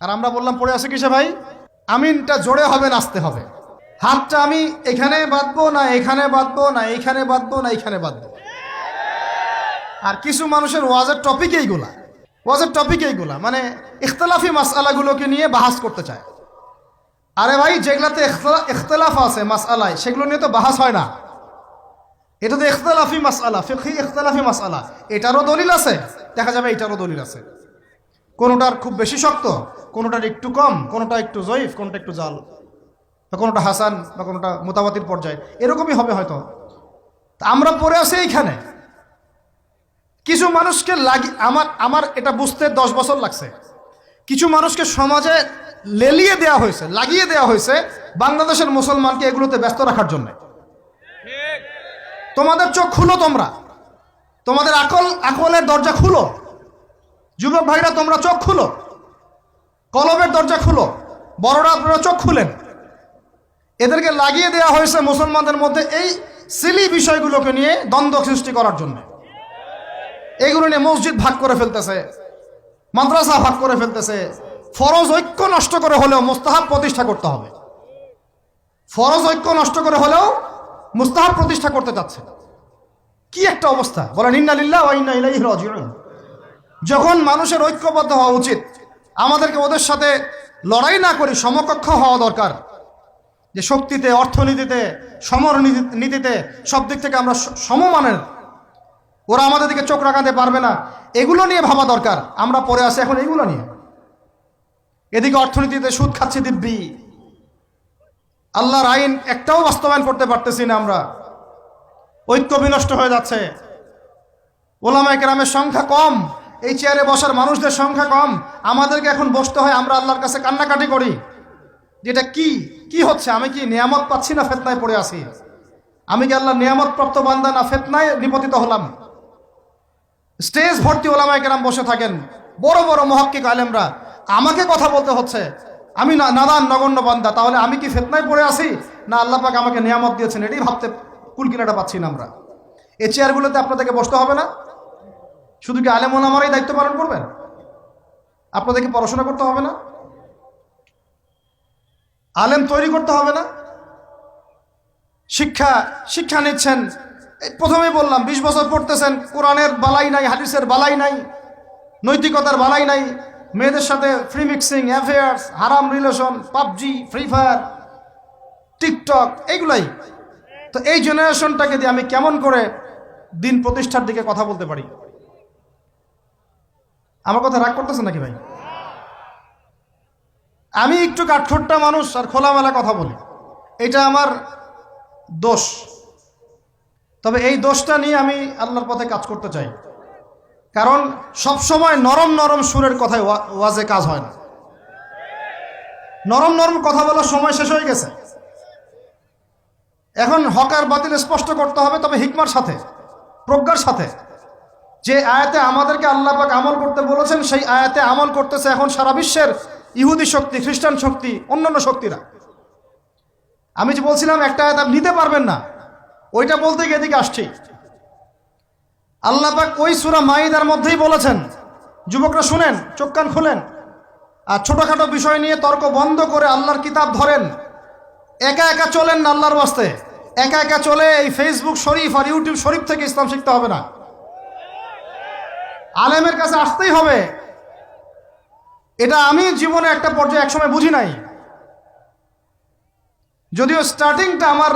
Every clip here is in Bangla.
আর আমরা বললাম, পড়ে আছে কিসে ভাই? আমিনটা জোরে হবে, নাচতে হবে। হাতটা আমি এখানে বাঁধবো, না এখানে বাঁধবো, না এখানে বাঁধবো, না এখানে বাঁধবো। আর কিছু মানুষের ওয়াজের টপিক এইগুলা। ওয়াজের টপিক এইগুলা। মানে ইখতলাফি মাসালাগুলোকে নিয়ে বাহাস করতে চায়। আরে ভাই, যেগুলাতে ইখতলা- ইখতলাফ আছে মাসালায় সেগুলো নিয়ে তো বাহাস হয় না। এটা তো ইখতলাফি মাসালা ফিকহি ইখতলাফি মাসালা এটারও দলিল আছে, দেখা যাবে এটারও দলিল আছে। কোনোটার খুব বেশি শক্ত, কোনোটার একটু কম, কোনোটা একটু জয়ীফ, কোনোটা একটু জাল, বা কোনোটা হাসান, বা কোনোটা মোতাবাতির পর্যায়ে। এরকমই হবে হয়তো। তা আমরা পড়ে আছি এইখানে। কিছু মানুষকে লাগি, আমার আমার এটা বুঝতে দশ বছর লাগছে। কিছু মানুষকে সমাজে লেলিয়ে দেওয়া হয়েছে, লাগিয়ে দেওয়া হয়েছে বাংলাদেশের মুসলমানকে এগুলোতে ব্যস্ত রাখার জন্য। তোমাদের চোখ খুলো তোমরা। তোমাদের আকল, আকলের দরজা খুলো। যুবক ভাইরা, তোমরা চোখ খুলো। কলমের দরজা খুলো। বড়রা, আপনারা চোখ খুলেন। এদেরকে লাগিয়ে দেওয়া হয়েছে মুসলমানদের মধ্যে এই সিলি বিষয়গুলোকে নিয়ে দ্বন্দ্ব সৃষ্টি করার জন্য। এগুলো নিয়ে মসজিদ ভাগ করে ফেলতেছে, মাদ্রাসা ভাগ করে ফেলতেছে। ফরজ ঐক্য নষ্ট করে হলেও মুস্তাহাব প্রতিষ্ঠা করতে হবে। ফরজ ঐক্য নষ্ট করে হলেও মুস্তাহাব প্রতিষ্ঠা করতে চাচ্ছে কি একটা অবস্থা? বলেন, ইন্না লিল্লাহ ওয়া ইন্না ইলাইহি রাজিউন। যখন মানুষের ঐক্যবদ্ধ হওয়া উচিত, আমাদেরকে ওদের সাথে লড়াই না করি সমকক্ষ হওয়া দরকার। যে শক্তিতে, অর্থনীতিতে সমর নীতি- নীতিতে সব দিক থেকে আমরা সমমানের। ওরা আমাদের দিকে চোখ রাখাতে পারবে না। এগুলো নিয়ে ভাবা দরকার। আমরা পরে আসি এখন এগুলো নিয়ে। এদিকে অর্থনীতিতে সুদ খাচ্ছি দিব্যি। আল্লাহর আইন একটাও বাস্তবায়ন করতে পারতেছি না আমরা। ঐক্য বিনষ্ট হয়ে যাচ্ছে। ওলামায় কেরামের সংখ্যা কম। এই চেয়ারে বসার মানুষদের সংখ্যা কম। আমাদেরকে এখন বসতে হয়, আমরা আল্লাহর কাছে কান্নাকাটি করি। যেটা কি কি হচ্ছে? আমি কি নিয়ামত পাচ্ছি না ফেতনায় পড়ে আছি? আমি কি আল্লাহ নিয়ামত প্রাপ্ত বান্দা না ফেতনায় নিপতিত হলাম? স্টেজ ভর্তি ওলামায় কেরাম বসে থাকেন। বড় বড় মহাক্কিক আলেমরা, আমাকে কথা বলতে হচ্ছে। আমি না, নাদান, নগণ্য বান্দা, তাহলে আমি কি ফেতনায় পড়ে আছি? না, আল্লাহ পাক আমাকে নিয়ামত দিয়েছেন, এটাই ভাবতে কুলকিনাটা পাচ্ছি না আমরা। এই চেয়ারগুলোতে আপনাদেরকে বসতে হবে না। শুধু কি আলেম ওলামারাই দায়িত্ব পালন করবেন? আপনাদেরকে পড়াশোনা করতে হবে না? আলেম তৈরি করতে হবে না? শিক্ষা শিক্ষা নিচ্ছেন প্রথমেই বললাম, বিশ বছর পড়তেছেন, কোরআনের বালাই নাই, হাদিসের বালাই নাই, নৈতিকতার বালাই নাই, মেয়েদের সাথে ফ্রি মিক্সিং অ্যাফেয়ার্স হারাম relation PUBG free fire TikTok, এইগুলাই। তো এই জেনারেশনটাকে দিয়ে আমি কেমন করে দিন প্রতিষ্ঠার দিকে কথা বলতে পারি? আমার কথা রাগ করতেছে নাকি ভাই? আমি একটু কাঠখোট্টা মানুষ আর খোলামেলা কথা বলি। এটা আমার দোষ। তবে এই দোষটা নিয়ে আমি আল্লাহর পথে কাজ করতে চাই। কারণ সব সময় নরম নরম সুরের কথায় ওয়া- ওয়াজে কাজ হয় না। নরম নরম কথা বলার সময় শেষ হয়ে গেছে। এখন হকার বাতিল স্পষ্ট করতে হবে, তবে হিকমার সাথে, প্রজ্ঞার সাথে। যে আয়াতে আমাদেরকে আল্লাহ পাক আমল করতে বলেছেন, সেই আয়াতে আমল করতেছে এখন সারা বিশ্বের ইহুদি শক্তি, খ্রিস্টান শক্তি, অন্যান্য শক্তিরা। আমি যে বলছিলাম, একটা আয়াত নিতে পারবেন না। ওইটা বলতে গিয়ে এদিকে আসছি। আল্লাহ পাক ওই সুরা মাইদার মধ্যেই বলেছেন, যুবকরা শুনেন, চোখ কান খুলেন, আর ছোটখাটো বিষয় নিয়ে তর্ক বন্ধ করে আল্লাহর কিতাব ধরেন। একা একা চলেন না আল্লাহর বাস্তে। একা একা চলে এই ফেসবুক শরীফ আর ইউটিউব শরীফ থেকে ইসলাম শিখতে হবে না। আলেমের কাছে আসতেই হবে। এটা আমি জীবনে একটা পর্যায়ে একসময় বুঝি নাই। যদিও স্টার্টিংটা আমার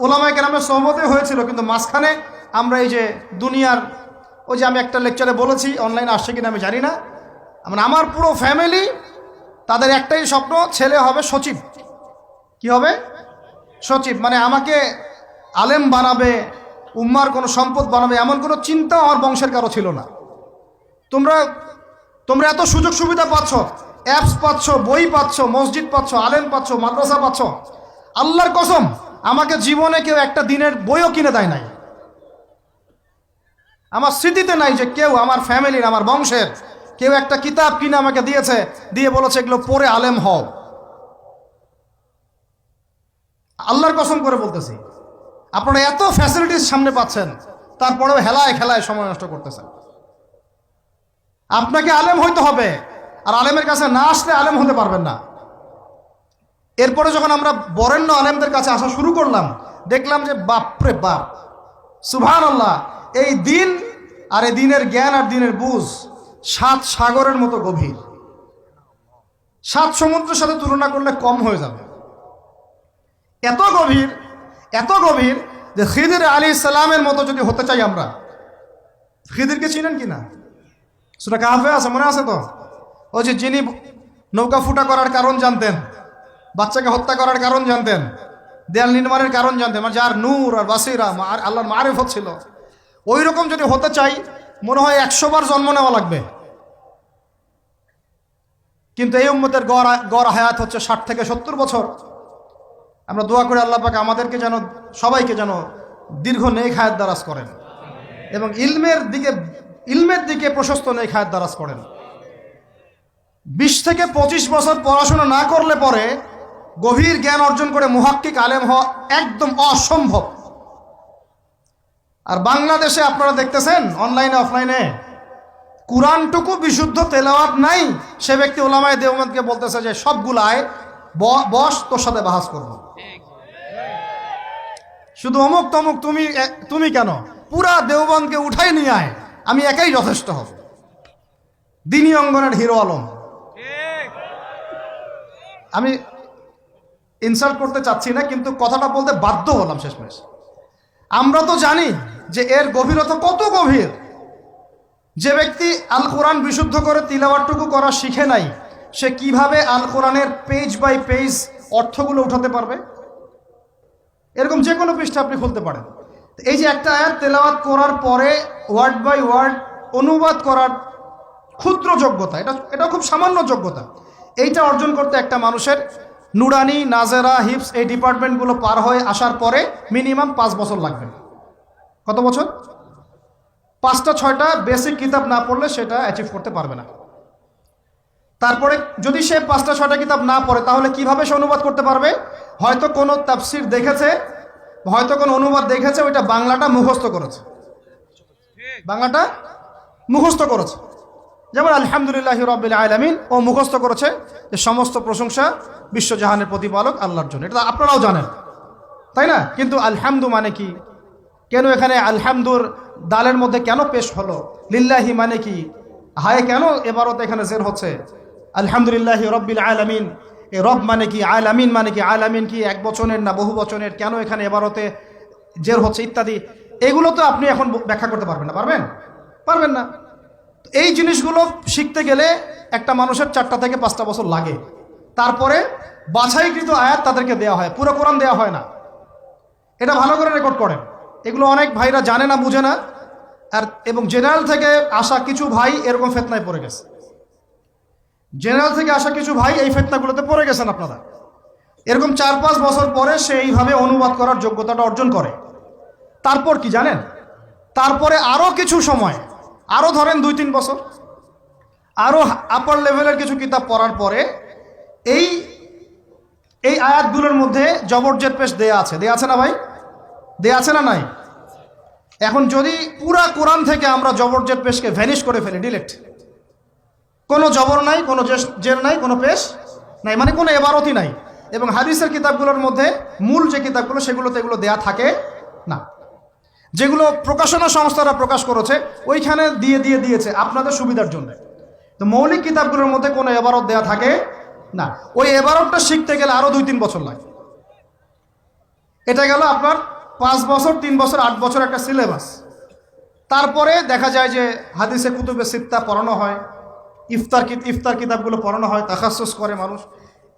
ওলামায় কেরামের সহমতে হয়েছিল, কিন্তু মাঝখানে আমরা এই যে দুনিয়ার, ওই যে আমি একটা লেকচারে বলেছি অনলাইনে আসছে কিনা আমি জানি না। মানে আমার পুরো ফ্যামিলি তাদের একটাই স্বপ্ন, ছেলে হবে সচিব। কি হবে? সচিব। মানে আমাকে আলেম বানাবে, উম্মার কোনো সম্পদ বানাবে, এমন কোনো চিন্তা আমার বংশের কারও ছিল না। তোমরা তোমরা এত সুযোগ সুবিধা পাচ্ছ অ্যাপস পাচ্ছ, বই পাচ্ছ, মসজিদ পাচ্ছ, আলেম পাচ্ছ, মাদ্রাসা পাচ্ছ। আল্লাহর কসম, আমাকে জীবনে কেউ একটা দিনের বইও কিনে দেয় নাই। আমার স্মৃতিতে নাই যে কেউ আমার ফ্যামিলির আমার বংশের, কেউ একটা কিতাব কিনে আমাকে দিয়েছে, দিয়ে বলেছে, এগুলো পড়ে আলেম হও। আল্লাহর কসম করে বলতেছি, আপনারা এত ফ্যাসিলিটিস সামনে পাচ্ছেন, তারপরেও হেলায় খেলায় সময় নষ্ট করতেছেন। আপনাকে আলেম হইতে হবে। আর আলেমের কাছে না আসলে আলেম হতে পারবেন না। এরপরে যখন আমরা বরেণ্য আলেমদের কাছে আসা শুরু করলাম, দেখলাম যে বাপরে বাপ সুভান আল্লাহ এই দিন আর এই দিনের জ্ঞান আর দিনের বুঝ সাত সাগরের মতো গভীর। সাত সমুদ্রের সাথে তুলনা করলে কম হয়ে যাবে। এত গভীর এত গভীর যে খিদির আলী ইসলামের মতো যদি হতে চাই আমরা। খিদিরকে চিনেন কি না সেটা কাহাফে আছে? মনে আছে তো? ও যে যিনি নৌকা ফুটা করার কারণ জানতেন, বাচ্চাকে হত্যা করার কারণ জানতেন, দেয়াল নির্মাণের কারণ জানতেন মানে যার নূর আর বাসিরা আর আল্লাহর মারেফ হচ্ছিল ওই রকম যদি হতে চাই, মনে হয় একশো বার জন্ম নেওয়া লাগবে। কিন্তু এই উম্মতের গড় গড় হায়াত হচ্ছে ষাট থেকে সত্তর বছর। আমরা দোয়া করে আল্লাহ পাকে আমাদেরকে যেন, সবাইকে যেন দীর্ঘ নেক হায়াত দারাজ করেন। এবং ইলমের দিকে ইলমের দিকে প্রশস্ত নেই হায়াত দারাজ করেন। বিশ থেকে পঁচিশ বছর পড়াশোনা না করলে পরে গভীর জ্ঞান অর্জন করে মুহাক্কিক আলেম হওয়া একদম অসম্ভব। আর বাংলাদেশে আপনারা দেখতেছেন, অনলাইনে, অফলাইনে, কোরআনটুকু বিশুদ্ধ তেলাওয়াত নাই, সে ব্যক্তি ওলামায় দেওমদকে বলতেছে যে সবগুলায় বস, তোর সাথে বাহাস করব। শুধু অমুক তমুক, তুমি তুমি কেন? পুরা দেওবন্দকে উঠাই নিয়ে আয়। আমি একাই যথেষ্ট হব। দিনী অঙ্গনের হিরো আলম। আমি ইনসাল্ট করতে চাচ্ছি না, কিন্তু কথাটা বলতে বাধ্য হলাম শেষমেশ। আমরা তো জানি যে এর গভীরতা কত গভীর। যে ব্যক্তি আল কোরআন বিশুদ্ধ করে তিলাওয়াটুকু করা শিখে নাই, সে কীভাবে আল কোরআনের পেজ বাই পেজ অর্থগুলো উঠাতে পারবে? এরকম যে কোনো পৃষ্ঠা আপনি খুলতে পারেন। এই যে একটা আয়াত তেলাওয়াত করার পরে ওয়ার্ড বাই ওয়ার্ড অনুবাদ করার ক্ষুদ্র যোগ্যতা। এটা এটা খুব সামান্য যোগ্যতা। এইটা অর্জন করতে একটা মানুষের নুরানি, নাজেরা, হিপস এই ডিপার্টমেন্টগুলো পার হয়ে আসার পরে মিনিমাম পাঁচ বছর লাগবে। কত বছর? পাঁচটা, ছয়টা বেসিক কিতাব না পড়লে সেটা অ্যাচিভ করতে পারবে না। তারপরে যদি সে পাঁচটা, ছয়টা কিতাব না পড়ে, তাহলে কীভাবে সে অনুবাদ করতে পারবে? হয়তো কোনো তাফসির দেখেছে, হয়তো কোনো অনুবাদ দেখেছে, ওইটা বাংলাটা মুখস্থ করেছে। বাংলাটা মুখস্থ করেছে। যেমন আলহামদুলিল্লাহ রবিল আলমিন, ও মুখস্থ করেছে যে সমস্ত প্রশংসা বিশ্বজাহানের প্রতিপালক আল্লাহর জন্য। এটা আপনারাও জানেন, তাই না? কিন্তু আলহামদু মানে কি? কেন এখানে আলহামদুর দালের মধ্যে কেন পেশ হলো? লিল্লাহি মানে কি? হায়, কেন এবারত এখানে জের হচ্ছে? আলহামদুলিল্লাহ রব্বিল আলামিন, এ রব মানে কি? আলামিন মানে কি? আলামিন কি এক বচনের না বহু বচনের কেন এখানে এবারতে জের হচ্ছে ইত্যাদি? এগুলো তো আপনি এখন ব্যাখ্যা করতে পারবেন না, পারবেন? পারবেন না। এই জিনিসগুলো শিখতে গেলে একটা মানুষের চারটা থেকে পাঁচটা বছর লাগে। তারপরে বাছাইকৃত আয়াত তাদেরকে দেওয়া হয়, পুরো কোরআন দেওয়া হয় না। এটা ভালো করে রেকর্ড করেন। এগুলো অনেক ভাইরা জানে না, বুঝে না। আর, এবং জেনারেল থেকে আসা কিছু ভাই এরকম ফেতনায় পড়ে গেছে। জেনারেল থেকে আসা কিছু ভাই এই ফেতনাগুলোতে পড়ে গেছেন আপনারা। এরকম চার পাঁচ বছর পরে সে এইভাবে অনুবাদ করার যোগ্যতাটা অর্জন করে। তারপর কি জানেন? তারপরে আরও কিছু সময় আরও ধরেন দুই তিন বছর আরও আপার লেভেলের কিছু কিতাব পড়ার পরে এই এই আয়াতগুলোর মধ্যে জবরজের পেশ দেয়া আছে। দেয়া আছে না ভাই? দেয়া আছে না নাই? এখন যদি পুরা কোরআন থেকে আমরা জবরজের পেশকে ভ্যানিশ করে ফেলি ডিলেক্ট কোনো জবর নাই, কোনো জের নাই, কোনো পেশ নাই মানে কোনো এবারতই নাই। এবং হাদিসের কিতাবগুলোর মধ্যে মূল যে কিতাবগুলো, সেগুলোতে এগুলো দেয়া থাকে না। যেগুলো প্রকাশনা সংস্থারা প্রকাশ করেছে, ওইখানে দিয়ে দিয়ে দিয়েছে আপনাদের সুবিধার জন্য। তো মৌলিক কিতাবগুলোর মধ্যে কোনো এবারত দেয়া থাকে না। ওই এবারতটা শিখতে গেলে আরও দুই, তিন বছর লাগে। এটা গেল আপনার পাঁচ বছর, তিন বছর, আট বছর একটা সিলেবাস। তারপরে দেখা যায় যে হাদিসে, কুতুবে সিত্তা পড়ানো হয়। ইফতার ইফতার কিতাবগুলো পড়ানো হয় তাকাসুস করে মানুষ।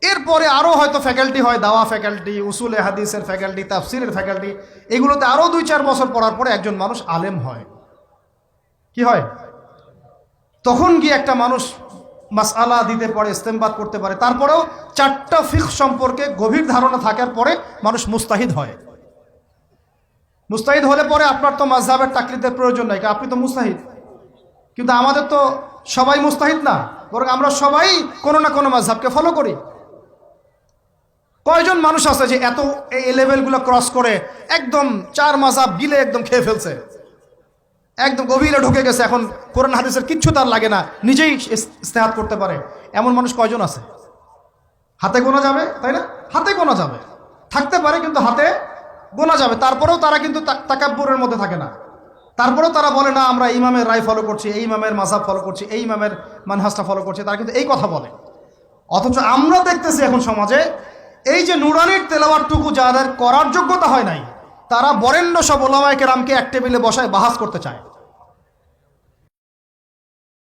এরপরে আরও হয়তো ফ্যাকাল্টি হয়, দাওয়া ফ্যাকাল্টি উসুলে হাদিসের ফ্যাকাল্টি তাফসিরের ফ্যাকাল্টি এগুলোতে আরও দুই চার বছর পড়ার পরে একজন মানুষ আলেম হয়। কি হয়? তখন গিয়ে একটা মানুষ মাসআলা দিতে পারে, ইস্তেমবাদ করতে পারে, তারপরেও চারটা ফিক সম্পর্কে গভীর ধারণা থাকার পরে মানুষ মুস্তাহিদ হয়। মুস্তাহিদ হলে পরে আপনার তো মাঝহাবের তাকলিদের প্রয়োজন নাই, আপনি তো মুস্তাহিদ। কিন্তু আমাদের তো সবাই মুস্তাহিদ না, বরং আমরা সবাই কোনো না কোনো মাঝহাবকে ফলো করি। কয়জন মানুষ আছে যে এত এই লেভেলগুলো ক্রস করে একদম চার মাঝহাব গিলে একদম খেয়ে ফেলছে? একদম গভীরে ঢুকে গেছে। এখন কোরআন হাদিসের কিচ্ছু তার লাগে না। নিজেই ইস্তেহাত করতে পারে। এমন মানুষ কয়জন আছে? হাতে গোনা যাবে, তাই না? হাতে গোনা যাবে। থাকতে পারে কিন্তু হাতে গোনা যাবে। তারপরেও তারা কিন্তু তাকাব্বুরের মধ্যে থাকে না। তারপরেও তারা বলে, না, আমরা ইমামের রায় ফলো করছি, এই ইমামের মাসাব ফলো করছি, এই ইমামের মানহাসটা ফলো করছি। তারা কিন্তু এই কথা বলে। অথচ আমরা দেখতেছি এখন সমাজে এই যে নুরানির তেলাওয়ারটুকু যাদের করার যোগ্যতা হয় নাই, তারা বরেণ্য সব ওলামায় কেরামকে এক টেবিলে বসায় বাহাস করতে চায়।